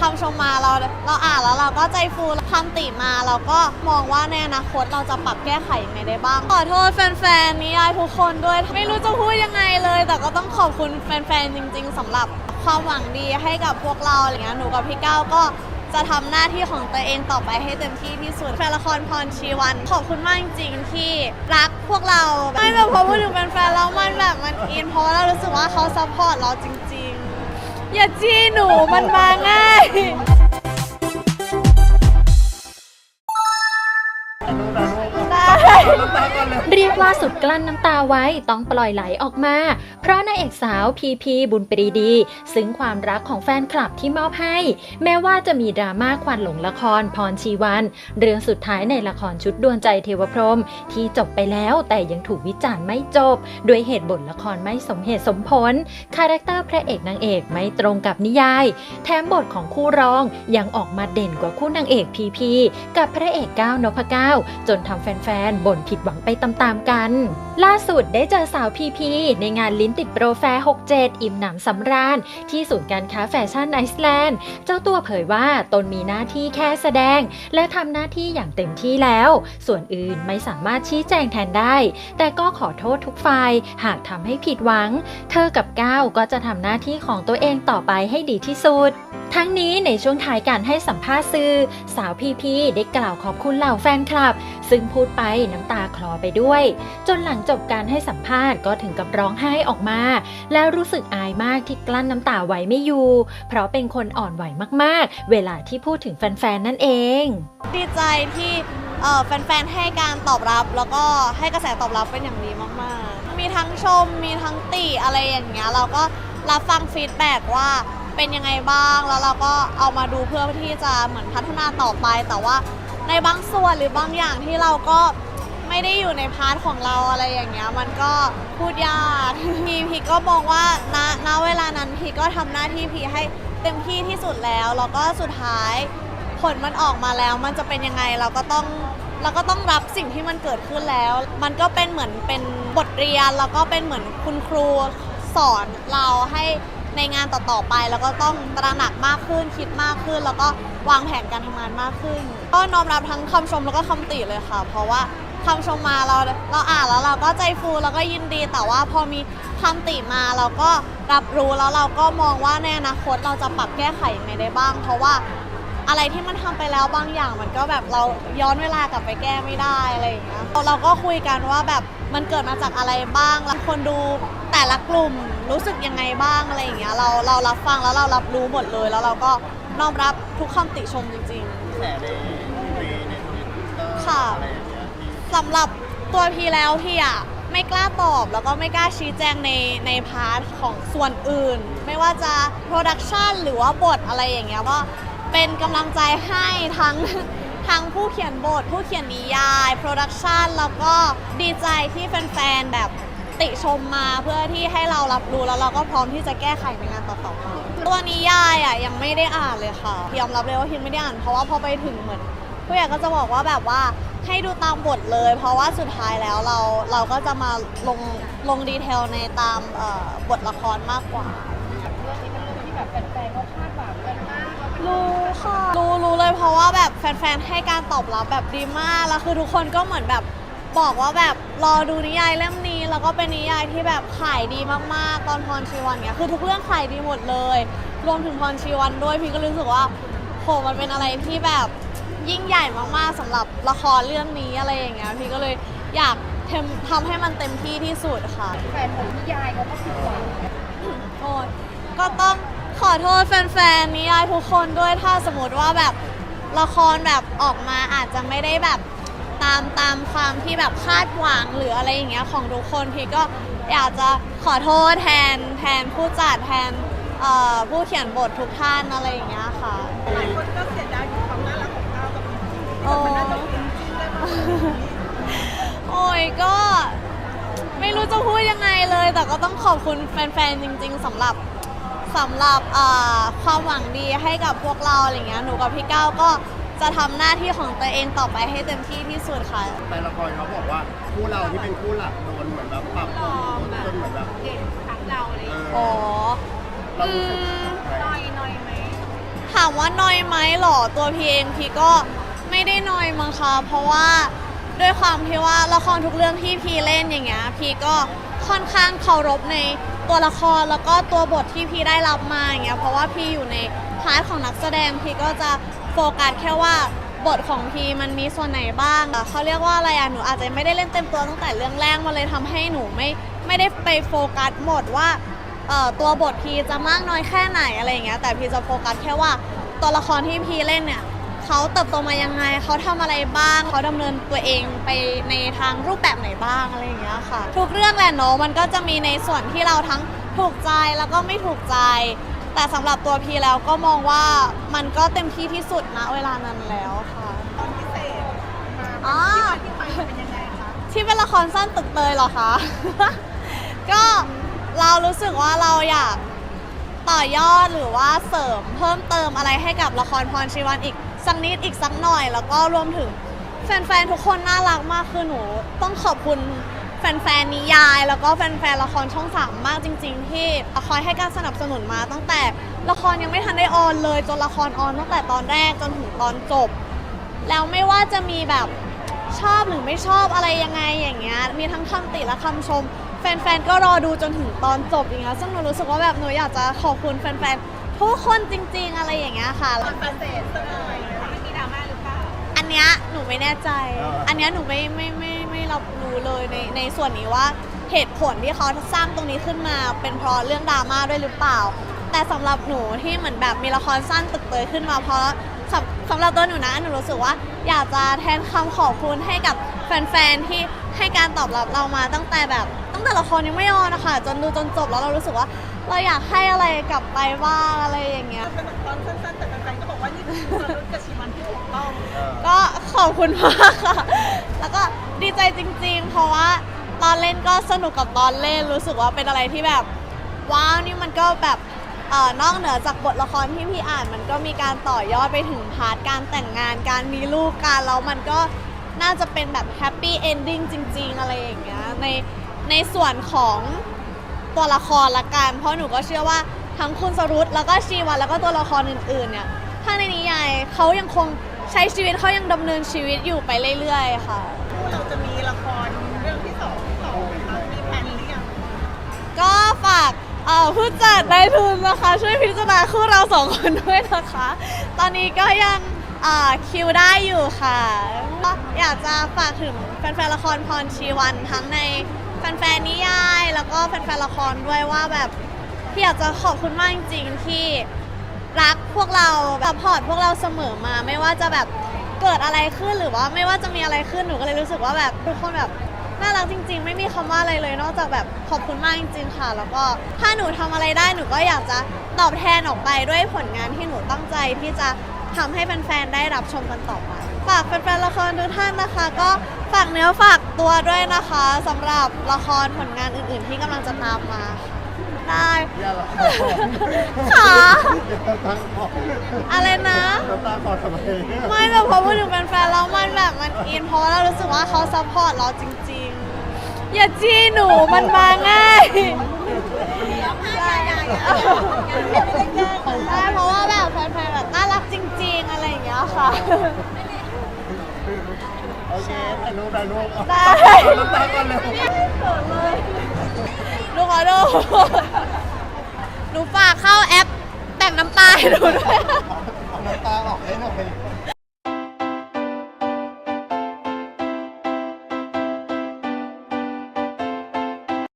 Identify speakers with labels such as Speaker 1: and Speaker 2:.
Speaker 1: คำชมมาเราเราอ่านแล้วเราก็ใจฟูคำติมาเราก็มองว่าในอนาคตเราจะปรับแก้ไขยังไงได้บ้าง ขอโทษแฟนๆนิยายทุกคนด้วย ไม่รู้จะพูดยังไงเลย แต่ก็ต้องขอบคุณแฟนๆจริง ๆสำหรับความหวังดีให้กับพวกเราอะไรเงี้ยหนูกับพี่ก้าวก็จะทำหน้าที่ของตัวเองต่อไปให้เต็มที่ที่สุดแฟนละครพรชีวัน ขอบคุณมากจริงๆที่รักพวกเราไม่แบบพอพูดถึงแฟนๆแล้วมันแบบมันอินเพราะว่าเรารู้สึกว่าเขาซัพพอร์ตเราจริง อย่าจี้หนูมันมาง่ายได้
Speaker 2: เรียกว่าสุดกลั้นน้ำตาไว้ต้องปล่อยไหลออกมา เพราะนางเอกสาวพีพีบุญปรีดี ซึ่งความรักของแฟนคลับที่มอบให้ แม้ว่าจะมีดราม่าควันหลงละครพรชีวัน เรื่องสุดท้ายในละครชุดดวงใจเทวพรหมที่จบไปแล้วแต่ยังถูกวิจารณ์ไม่จบ ด้วยเหตุบทละครไม่สมเหตุสมผล คาแรคเตอร์พระเอกนางเอกไม่ตรงกับนิยาย แถมบทของคู่รองยังออกมาเด่นกว่าคู่นางเอกพีพีกับพระเอกก้าวนพก้าวจนทำแฟนๆบ่นผิดหวังไปตามๆกัน ล่าสุดได้เจอสาวพีพีในงานลิ้นติดโปรแฟร์ 67 อิ่มหนำสำราญ ที่ศูนย์การค้าแฟชั่นไอซ์แลนด์ เจ้าตัวเผยว่าตนมีหน้าที่แค่แสดง และทำหน้าที่อย่างเต็มที่แล้ว ส่วนอื่นไม่สามารถชี้แจงแทนได้ แต่ก็ขอโทษทุกฝ่ายหากทำให้ผิดหวัง เธอกับก้าวก็จะทำหน้าที่ของตัวเองต่อไปให้ดีที่สุด ทั้งนี้ในช่วงท้ายการให้สัมภาษณ์สื่อ สาวพีพีได้กล่าวขอบคุณเหล่าแฟนคลับ ซึ่งพูดไปน้ำตาคลอไปด้วย จนหลังจบการให้สัมภาษณ์ก็ถึงกับร้องไห้ออกมา แล้วรู้สึกอายมากที่กลั้นน้ำตาไว้ไม่อยู่ เพราะเป็นคนอ่อนไหวมากๆ เวลาที่พูดถึงแฟนๆนั่นเอง
Speaker 1: ดีใจที่แฟนๆให้การตอบรับ แล้วก็ให้กระแสตอบรับเป็นอย่างดีมากๆ มีทั้งชมมีทั้งติอะไรอย่างเงี้ยเราก็รับฟังฟีดแบ็กว่า เป็นยังไงบ้าง แล้วเราก็เอามาดูเพื่อที่จะเหมือนพัฒนาต่อไป แต่ว่าในบางส่วนหรือบางอย่างที่เราก็ไม่ได้อยู่ในพาร์ทของเราอะไรอย่างเงี้ย มันก็พูดยากพีพีก็มองว่าณณเวลานั้นพีก็ทำหน้าที่พีให้เต็มที่ที่สุดแล้ว แล้วก็สุดท้ายผลมันออกมาแล้ว มันจะเป็นยังไงเราก็ต้องเราก็ต้องรับสิ่งที่มันเกิดขึ้นแล้ว มันก็เป็นเหมือนเป็นบทเรียน แล้วก็เป็นเหมือนคุณครูสอนเราให้ ในงานต่อๆไป แล้วก็ต้องตระหนักมากขึ้นคิดมากขึ้น แล้วก็วางแผนการทำงานมากขึ้น ก็น้อมรับทั้งคำชมแล้วก็คำติเลยค่ะ เพราะว่าคำชมมาเราเราอ่านแล้วเราก็ใจฟูแล้วก็ยินดีแต่ว่าพอมีคำติมาเราก็รับรู้แล้วเราก็มองว่าในอนาคตเราจะปรับแก้ไขยังไงได้บ้าง เพราะว่าอะไรที่มันทำไปแล้วบางอย่างมันก็แบบเราย้อนเวลากลับไปแก้ไม่ได้อะไรอย่างเงี้ยเราก็คุยกันว่าแบบ มันเกิดมาจากอะไรบ้างแล้วคนดูแต่ละกลุ่มรู้สึกยังไงบ้างอะไรอย่างเงี้ยเราเรารับฟังแล้วเรารับรู้หมดเลย แล้วเราก็น้อมรับทุกคำติชมจริง
Speaker 3: แฉในในในทวิตเตอร์
Speaker 1: ค่ะ
Speaker 3: อะไรอย่างเงี้ยที่
Speaker 1: ๆสำหรับตัวพีแล้วพี่อะไม่กล้าตอบแล้วก็ไม่กล้าชี้แจงในในพาร์ทของส่วนอื่น ไม่ว่าจะโปรดักชันหรือว่าบทอะไรอย่างเงี้ยว่าเป็นกำลังใจให้ทั้ง ทั้งผู้เขียนบท ผู้เขียนนิยาย โปรดักชันแล้วก็ดีใจที่แฟนๆแบบติชมมาเพื่อที่ให้เรารับรู้แล้วเราก็พร้อมที่จะแก้ไขในงานต่อๆไปตัวนิยายอะยังไม่ได้อ่านเลยค่ะยอมรับเลยว่าพิมไม่ได้อ่านเพราะว่าพอไปถึงเหมือนผู้ใหญ่ก็จะบอกว่าแบบว่าให้ดูตามบทเลย เพราะว่าสุดท้ายแล้วเราเราก็จะมาลงลงดีเทลในตามบทละครมากกว่า แบบแฟนๆ ให้การตอบรับแบบดีมากแล้วคือทุกคนก็เหมือนแบบบอกว่าแบบรอดูนิยายเล่มนี้ แล้วก็เป็นนิยายที่แบบขายดีมากๆ ตอนพรชีวันเนี่ยคือทุกเรื่องขายดีหมดเลย รวมถึงพรชีวันด้วยพี่ก็รู้สึกว่าโหมันเป็นอะไรที่แบบยิ่งใหญ่มากๆสำหรับละครเรื่องนี้อะไรอย่างเงี้ยพี่ก็เลยอยากทำทำให้มันเต็มที่ที่สุดค่ะ
Speaker 4: แฟนของนิยายเขาก็ผิดหวัง
Speaker 1: โอ้ยก็ต้องขอโทษแฟนๆนิยายทุกคนด้วยถ้าสมมติว่าแบบ ละครแบบออกมาอาจจะไม่ได้แบบตามตามความที่แบบคาดหวังหรืออะไรอย่างเงี้ยของทุกคนพี่ก็อยากจะขอโทษแทนแทนผู้จัดแทนเอ่อผู้เขียนบททุกท่านอะไรอย่างเงี้ยค่ะ
Speaker 4: หลายคนก็เสียดายความน่ารักของก้าวกับพีพี
Speaker 1: โอ้
Speaker 4: มันน่าจะเป็นจริงได้มาก
Speaker 1: โอ้ยก็ไม่รู้จะพูดยังไงเลย แต่ก็ต้องขอบคุณแฟนๆ จริง ๆสำหรับ สำหรับเอ่อความหวังดีให้กับพวกเราอะไรเงี้ยหนูกับพี่ก้าวก็จะทำหน้าที่ของตัวเองต่อไปให้เต็มที่ที่สุดค่ะ
Speaker 3: แต่ละครเขาบอกว่าคู่เราที่เป็นคู่หลักโดนเหมือนแบบปรับปรุงจนเหมือนแบบ
Speaker 4: เด็กทั้งเราอะไรอย่าง
Speaker 3: เอ
Speaker 4: เลย
Speaker 3: อ
Speaker 1: อ๋อ
Speaker 3: เรารู้สึกไง
Speaker 4: น้อยน้อยไหม
Speaker 1: ถามว่าน้อยไหมหรอตัวพีเองพีก็ไม่ได้น้อยมั้งคะเพราะว่าด้วยความที่ว่าละครทุกเรื่องที่พีเล่นอย่างเงี้ยพีก็ค่อนข้างเคารพใน ตัวละครแล้วก็ตัวบทที่พีได้รับมาอย่างเงี้ยเพราะว่าพีอยู่ในพาร์ทของนักแสดงพีก็จะโฟกัสแค่ว่าบทของพีมันมีส่วนไหนบ้างเขาเรียกว่าอะไรอะหนูอาจจะไม่ได้เล่นเต็มตัวตั้งแต่เรื่องแรกมาเลยทำให้หนูไม่ไม่ได้ไปโฟกัสหมดว่าเอ่อตัวบทพีจะมากน้อยแค่ไหนอะไรอย่างเงี้ยแต่พีจะโฟกัสแค่ว่าตัวละครที่พีเล่นเนี่ย เขาเติบโตมายังไง เขาทำอะไรบ้าง เขาดำเนินตัวเองไปในทางรูปแบบไหนบ้างอะไรอย่างเงี้ยค่ะ ทุกเรื่องแหละเนาะมันก็จะมีในส่วนที่เราทั้งถูกใจแล้วก็ไม่ถูกใจ แต่สำหรับตัวพีแล้วก็มองว่ามันก็เต็มที่ที่สุดนะเวลานั้นแล้วค่ะ
Speaker 4: ตอนพิเศษมา
Speaker 1: อ๋อ
Speaker 4: ที่ไปเป็นยังไงคะ
Speaker 1: ที่เป็นละครสั้นตึกเตยเหรอคะก็เรารู้สึกว่าเราอยากต่อยอดหรือว่าเสริมเพิ่มเติมอะไรให้กับละครพรชีวันอีก สักนิดอีกสักหน่อย แล้วก็รวมถึงแฟนๆทุกคนน่ารักมากคือหนูต้องขอบคุณแฟนๆนิยาย แล้วก็แฟนๆละครช่องสามมากจริง ๆ ที่คอยให้การสนับสนุนมาตั้งแต่ละครยังไม่ทันได้ออนเลยจนละครออนตั้งแต่ตอนแรกจนถึงตอนจบ แล้วไม่ว่าจะมีแบบชอบหรือไม่ชอบอะไรยังไงอย่างเงี้ยมีทั้งคำติและคำชม แฟนๆก็รอดูจนถึงตอนจบอย่างเงี้ยซึ่งหนูรู้สึกว่าแบบหนูอยากจะขอบคุณแฟนๆทุกคนจริง ๆ อะไรอย่างเงี้ยค่ะ
Speaker 4: ตอนพิเศษสักห เนี้
Speaker 1: ยหนูไม่แน่ใจ
Speaker 3: อ่า
Speaker 1: อันเนี้ยหนูไม่ไม่ไม่ไม่รับรู้เลยในในส่วนนี้ว่าเหตุผลที่เขาสร้างตรงนี้ขึ้นมา เป็นเพราะเรื่องดราม่าด้วยหรือเปล่า แต่สำหรับหนูที่เหมือนแบบมีละครสั้นตึกเตยขึ้นมาเพราะสำสำหรับตัวหนูนะหนูรู้สึกว่า อยากจะแทนคำขอบคุณให้กับแฟนๆที่ให้การตอบรับเรามาตั้งแต่แบบ ตั้งแต่ละครยังไม่ออนนะคะจนดูจนจบแล้วเรารู้สึกว่า เราอยากให้อะไรกลับไปบ้างอะไรอย่างเงี้ย
Speaker 4: เป็นตอนสั้นๆแต่แฟนๆก็บอ กับชีวันที่ถูกต้อง
Speaker 1: ก็ขอบคุณมากค่ะ แล้วก็ดีใจจริง ๆ เพราะว่าตอนเล่นก็สนุกกับตอนเล่นรู้สึกว่าเป็นอะไรที่แบบ ว้าวนี่มันก็แบบเอ่อนอกเหนือจากบทละครที่พี่อ่านมันก็มีการต่อยอดไปถึงพาร์ทการแต่งงานการมีลูกกันแล้วมันก็น่าจะเป็นแบบแฮปปี้เอนดิ้งจริง ๆ อะไรอย่างเงี้ยในในส่วนของตัวละครละกันเพราะหนูก็เชื่อว่าทั้งคุณสรุตแล้วก็ชีวันแล้วก็ตัวละครอื่นๆเนี่ย ถ้าในนิยายเขายังคงใช้ชีวิตเขายังดำเนินชีวิตอยู่ไปเรื่อยๆ ค่ะ
Speaker 4: คู่เราจะมีละครเรื่องที่สองที่สองไหมคะมีแผนหรือยัง
Speaker 1: ก็ฝากเอ่อผู้จัดนายทุนนะคะ ช่วยพิจารณาคู่เราสองคนด้วยนะคะ ตอนนี้ก็ยังเอ่อคิวได้อยู่ค่ะก็อยากจะฝากถึงแฟนๆละครพรชีวันทั้งในแฟนๆนิยาย แล้วก็แฟนๆละครด้วยว่าแบบพี่อยากจะขอบคุณมากจริงๆที่ รักพวกเราแบบพอร์ตพวกเราเสมอมา ไม่ว่าจะแบบเกิดอะไรขึ้นหรือว่าไม่ว่าจะมีอะไรขึ้นหนูก็เลยรู้สึกว่าแบบทุกคนแบบน่ารักจริง ๆ ไม่มีคำว่าอะไรเลย นอกจากแบบขอบคุณมากจริง ๆ ค่ะ แล้วก็ถ้าหนูทำอะไรได้หนูก็อยากจะตอบแทนออกไปด้วยผลงานที่หนูตั้งใจที่จะทำให้แฟนๆได้รับชมกันต่อไปฝากแฟนๆละครทุกท่านนะคะ ก็ฝากเนื้อฝากตัวด้วยนะคะสำหรับละครผลงานอื่น ๆ ที่กำลังจะตามมาค่ะ
Speaker 3: น้ำตาคลอ
Speaker 1: อะไรนะ
Speaker 3: น้ำตาคลอทำไม
Speaker 1: ไม่แต่พอพูดถึงแฟนๆแล้วมันแบบมันอินเพราะว่าเรารู้สึกว่าเขาซัพพอร์ตเราจริงๆ อย่าจี้หนูมันมาง่ายใช่ใช่เพราะว่าแบบแฟนๆแบบน่ารักจริง ๆ อะไรอย่างเงี้ยค่ะ
Speaker 3: โอเคถ่ายรูปถ่ายรูป
Speaker 1: ได้
Speaker 3: เอาน้ำตาก่อน
Speaker 1: หนูฝ